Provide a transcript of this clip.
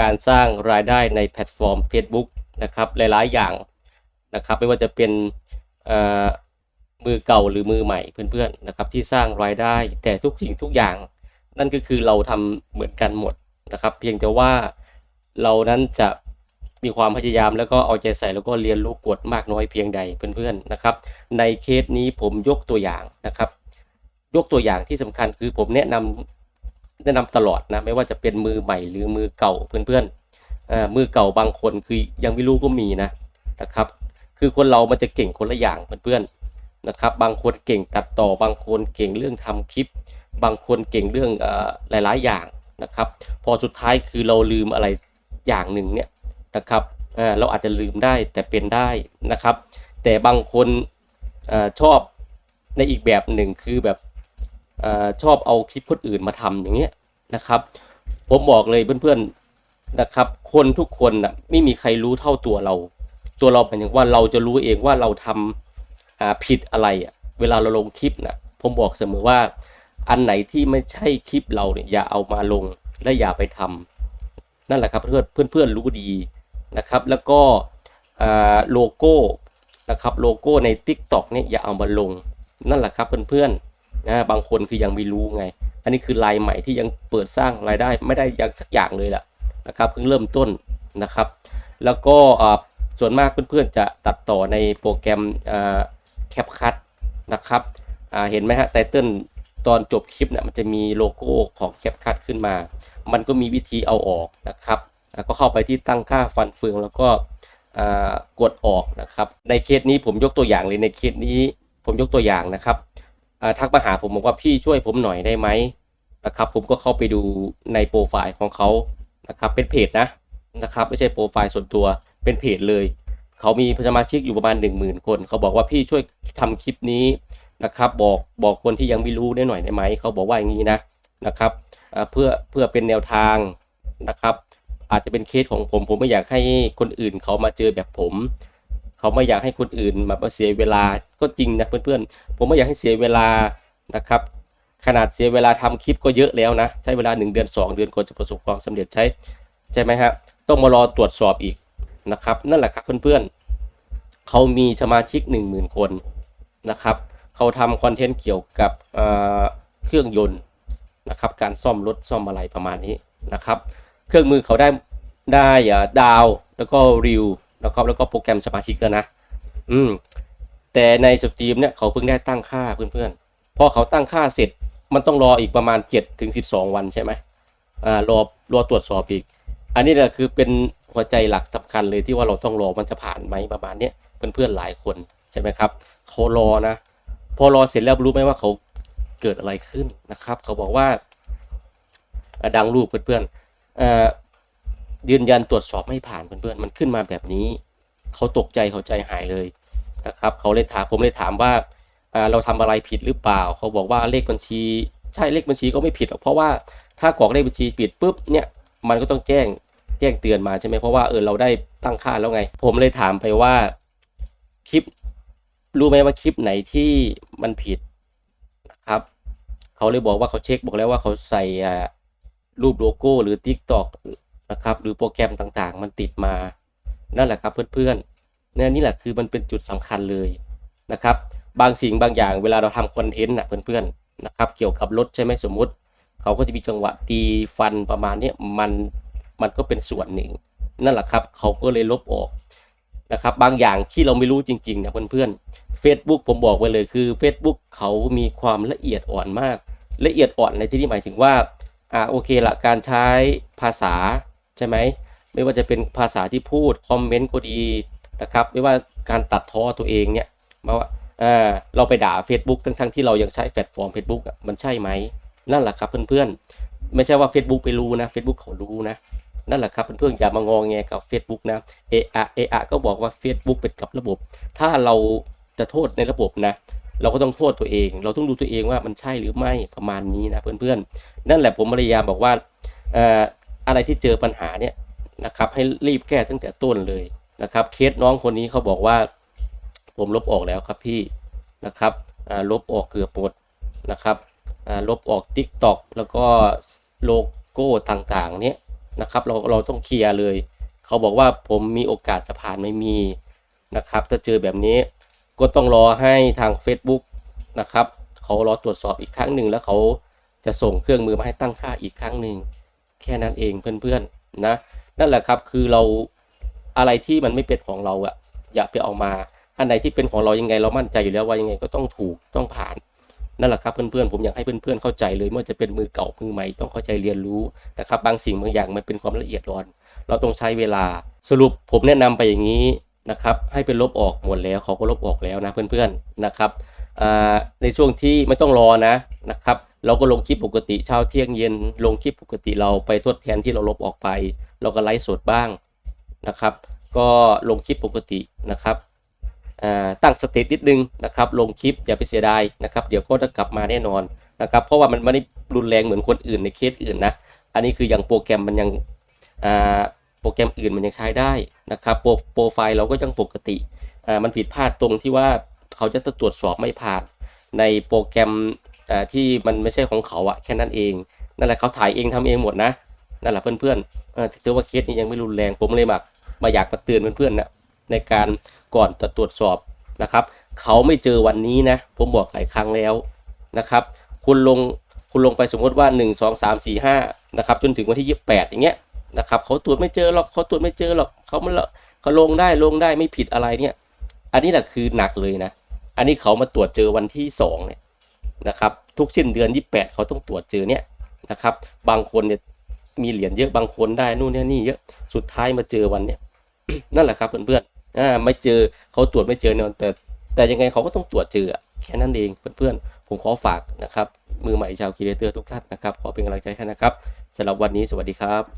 การสร้างรายได้ในแพลตฟอร์ม Facebook นะครับหลายๆอย่างนะครับไม่ว่าจะเป็นมือเก่าหรือมือใหม่เพื่อนๆนะครับที่สร้างรายได้แต่ทุกสิ่งทุกอย่าง นั่นก็คือเราทำเหมือนกันหมดนะครับ เพียงแต่ว่าเรานั้นจะมีความพยายามแล้วก็เอาใจใส่แล้วก็เรียนรู้กฎมากน้อยเพียงใดเพื่อนๆนะครับ ในเคสนี้ผมยกตัวอย่างนะครับ ยกตัวอย่างที่สำคัญคือผมแนะนำ แนะนำตลอดนะไม่ว่าจะเป็นมือใหม่หรือมือเก่าเพื่อนๆเอ่อมือเก่าบางคนคือยังไม่รู้ก็มีนะนะครับ คือคนเรามันจะเก่งคนละอย่างเพื่อนๆนะครับ บางคนเก่งตัดต่อบางคนเก่งเรื่องทำคลิป บางคนเก่งเรื่องหลายๆอย่างนะครับ พอสุดท้ายคือเราลืมอะไรอย่างหนึ่งเนี่ยนะครับเราอาจจะลืมได้แต่เป็นได้นะครับ แต่บางคนอชอบในอีกแบบหนึ่งคือแบบ อชอบเอาคลิปคนอื่นมาทำอย่างเงี้ยนะครับ ผมบอกเลยเพื่อนๆนะครับ คนทุกคนนะไม่มีใครรู้เท่าตัวเรา ตัวเราหมายถึงว่าเราจะรู้เองว่าเราทำอ่าผิดอะไรอะเวลาเราลงคลิปนะผมบอกเสมอว่าอันไหนที่ไม่ใช่คลิปเราเนี่ยอย่าเอามาลงและอย่าไปทำนั่นแหละครับเพื่อนเพื่อนเพื่อนรู้ดีนะครับ แล้วก็โลโก้นะครับโลโก้ใน Tik t o อกเนี่ยอย่าเอามาลง นั่นแหละครับเพื่อนๆ นะบางคนคือยังไม่รู้ไง อันนี้คือลายใหม่ที่ยังเปิดสร้างรายได้ไม่ได้ยังสักอย่างเลยแหละนะครับเพิ่งเริ่มต้นนะครับ แล้วก็ส่วนมากเพื่อนๆจะตัดต่อในโปรแกรมแคปคั t นะครับเห็นไหมฮะไตเติลตอนจบคลิปเนี่ยมันจะมีโลโก้ของแคปคั t ขึ้นมา มันก็มีวิธีเอาออกนะครับก็เข้าไปที่ตั้งค่าฟันเฟืองแล้วก็กดออกนะครับ ในเคสนี้ผมยกตัวอย่างเลยในเคสนี้ผมยกตัวอย่างนะครับ ทักมาหาผมบอกว่าพี่ช่วยผมหน่อยได้ไหมนะครับ ผมก็เข้าไปดูในโปรไฟล์ของเขานะครับเป็นเพจนะนะครับไม่ใช่โปรไฟล์ส่วนตัวเป็นเพจเลย เขามีสมาชิกอยู่ประมาณ 1 0,000 คน เขาบอกว่าพี่ช่วยทำคลิปนี้นะครับบอกบอกคนที่ยังไม่รู้ได้หน่อยได้ไหมเขาบอกว่าอย่างนี้นะนะครับเพื่อเพื่อเป็นแนวทางนะครับ อาจจะเป็นเคสของผมผมไม่อยากให้คนอื่นเขามาเจอแบบผม เขาไม่อยากให้คนอื่นมาเสียเวลาก็จริงนะเพื่อนๆ ผมไม่อยากให้เสียเวลานะครับ ขนาดเสียเวลาทำคลิปก็เยอะแล้วนะ ใช้เวลา 1 เดือน 2 เดือนกว่าจะประสบความสำเร็จใช้ใช่ไหมฮะต้องมารอตรวจสอบอีกนะครับ นั่นแหละครับเพื่อนๆเขามีสมาชิก 1 0,000 คนนะครับเขาทำคอนเทนต์เกี่ยวกับเเครื่องยนต์นะครับการซ่อมรถซ่อมอะไรประมาณนี้นะครับ เครื่องมือเขาได้ได้ดาวแล้วก็ริว แล้วก็แล้วก็โปรแกรมสมาชิกแล้วนะ อืม แต่ในสตรีมเนี่ยเขาเพิ่งได้ตั้งค่าเพื่อนๆ พอเขาตั้งค่าเสร็จมันต้องรออีกประมาณ7ถึง12 วันใช่ไหมอ่ารอรอตรวจสอบอีก อันนี้แหละคือเป็นหัวใจหลักสำคัญเลยที่ว่าเราต้องรอมันจะผ่านไหมประมาณเนี้ยเพื่อนๆหลายคนใช่ไหมครับเขารอนะ พอรอเสร็จแล้วรู้ไหมว่าเขาเกิดอะไรขึ้นนะครับ เขาบอกว่าดังรูปเพื่อนๆอ่อ ยืนยันตรวจสอบไม่ผ่านเพื่อนๆมันขึ้นมาแบบนี้ เขาตกใจเขาใจหายเลยนะครับเขาเลยถามผมเลยถามว่าเราทำอะไรผิดหรือเปล่า เขาบอกว่าเลขบัญชีใช่เลขบัญชีก็ไม่ผิดหรอกเพราะว่าถ้ากรอกเลขบัญชีผิดปุ๊บเนี่ยมันก็ต้องแจ้งแจ้งเตือนมาใช่ไหมเพราะว่าเออเราได้ตั้งค่าแล้วไง ผมเลยถามไปว่าคลิปรู้ไหมว่าคลิปไหนที่มันผิดนะครับเขาเลยบอกว่าเขาเช็คบอกแล้วว่าเขาใส่รูปโลโก้หรือ TikTok นะครับ หรือโปรแกรมต่างๆ มันติดมา นั่นแหละครับเพื่อนๆเนี่ยนี่แหละคือมันเป็นจุดสำคัญเลยนะครับ บางสิ่งบางอย่างเวลาเราทำคอนเทนต์นะเพื่อนๆนะครับ เกี่ยวกับรถใช่ไหมสมมุติ เขาก็จะมีจังหวะตีฟันประมาณนี้มันมันก็เป็นส่วนหนึ่ง นั่นแหละครับ เขาก็เลยลบออกนะครับบางอย่างที่เราไม่รู้จริงๆนะเพื่อนๆ Facebook ผมบอกไว้เลยคือ Facebook เขามีความละเอียดอ่อนมาก ละเอียดอ่อนในที่นี้หมายถึงว่าอ่าโอเคละการใช้ภาษา ใช่ไหมไม่ว่าจะเป็นภาษาที่พูดคอมเมนต์ก็ดีนะครับไม่ว่าการตัดท้อตัวเองเนี่ยมาว่าอ่าเราไปด่า Facebook ทั้งๆที่เรายังใช้แพลตฟอร์ม Facebook มันใช่ไหมนั่นแหละครับเพื่อนๆ ไม่ใช่ว่า Facebook ไปรู้นะ Facebook เขารู้นะ นั่นแหละครับเพื่อนๆอย่ามางองแงกับ Facebook นะเอะอะเอะอะก็บอกว่า Facebook เป็นกับระบบ ถ้าเราจะโทษในระบบนะเราก็ต้องโทษตัวเอง เราต้องดูตัวเองว่ามันใช่หรือไม่ประมาณนี้นะเพื่อนๆ นั่นแหละผมพยายามบอกว่า อะไรที่เจอปัญหาเนี่ยนะครับ ให้รีบแก้ตั้งแต่ต้นเลยนะครับ เคสน้องคนนี้เขาบอกว่า ผมลบออกแล้วครับพี่นะครับลบออกเกือบหมดนะครับลบออก TikTok แล้วก็โลโก้ต่างๆ เนี่ยนะครับเราเราต้องเคลียร์เลย เขาบอกว่าผมมีโอกาสจะผ่านไม่มีนะครับถ้าเจอแบบนี้ก็ต้องรอให้ทาง Facebook นะครับเขารอตรวจสอบอีกครั้งหนึ่งแล้วเขาจะส่งเครื่องมือมาให้ตั้งค่าอีกครั้งหนึ่ง แค่นั้นเองเพื่อนๆนะนั่นแหละครับคือเราอะไรที่มันไม่เป็นของเราอะอย่าไปเอามา อันไหนที่เป็นของเรายังไง เรามั่นใจอยู่แล้วว่ายังไงก็ต้องถูกต้องผ่านนั่นแหละครับเพื่อนๆผมอยากให้เพื่อนๆเข้าใจเลยไม่ว่าจะเป็นมือเก่ามือใหม่ต้องเข้าใจเรียนรู้นะครับบางสิ่งบางอย่างมันเป็นความละเอียดอ่อน เราต้องใช้เวลาสรุปผมแนะนำไปอย่างนี้นะครับให้เป็นลบออกหมดแล้วเขาก็ลบออกแล้วนะเพื่อนๆนะครับในช่วงที่ไม่ต้องรอนะนะครับ เราก็ลงคลิปปกติเช้าเที่ยงเย็นลงคลิปปกติเราไปทดแทนที่เราลบออกไป เราก็ไลฟ์สดบ้างนะครับ ก็ลงคลิปปกตินะครับตั้งสเตินิดนึงนะครับ ลงคลิปอย่าไปเสียดายนะครับ เดี๋ยวก็จะกลับมาแน่นอนนะครับ เพราะว่ามันไม่ได้รุนแรงเหมือนคนอื่นในเคสอื่นนะ อันนี้คืออย่างโปรแกรมมันยังโปรแกรมอื่นมันยังใช้ได้นะครับโปรโปรไฟล์เราก็ยังปกติมันผิดพลาดตรงที่ว่าเขาจะตรวจสอบไม่ผ่านในโปรแกรม่ที่มันไม่ใช่ของเขาอะแค่นั้นเอง นั่นแหละเขาถ่ายเองทำเองหมดนะนั่นแหละเพื่อนๆเอ่อถือว่าเคสนี้ยังไม่รุนแรงผมเลยมามาอยากมาเตือนเพื่อนๆนะในการก่อนจะตรวจสอบนะครับ เขาไม่เจอวันนี้นะ ผมบอกหลายครั้งแล้วนะครับ คุณลงคุณลงไปสมมติว่า 1 2 3 4 5นะครับจนถึงวันที่ 28 อย่างเงี้ยนะครับเขาตรวจไม่เจอหรอกเขาตรวจไม่เจอหรอกเขามันเขาลงได้ลงได้ไม่ผิดอะไรเนี่ย อันนี้แหละคือหนักเลยนะ อันนี้เขามาตรวจเจอวันที่2เนี่ย นะครับทุกสิ้นเดือน 28 เขาต้องตรวจเจอเนี่ยนะครับบางคนเนี่ยมีเหรียญเยอะบางคนได้นู่นนี่นี่เยอะสุดท้ายมาเจอวันเนี่ยนั่นแหละครับเพื่อนๆอ่าไม่เจอเขาตรวจไม่เจอเนี่ยแต่แต่ยังไงเขาก็ต้องตรวจเจอแค่นั้นเองเพื่อนๆผมขอฝากนะครับมือใหม่ชาวคีเรเตอร์ทุกท่านนะครับขอเป็นกำลังใจให้นะครับสำหรับวันนี้สวัสดีครับ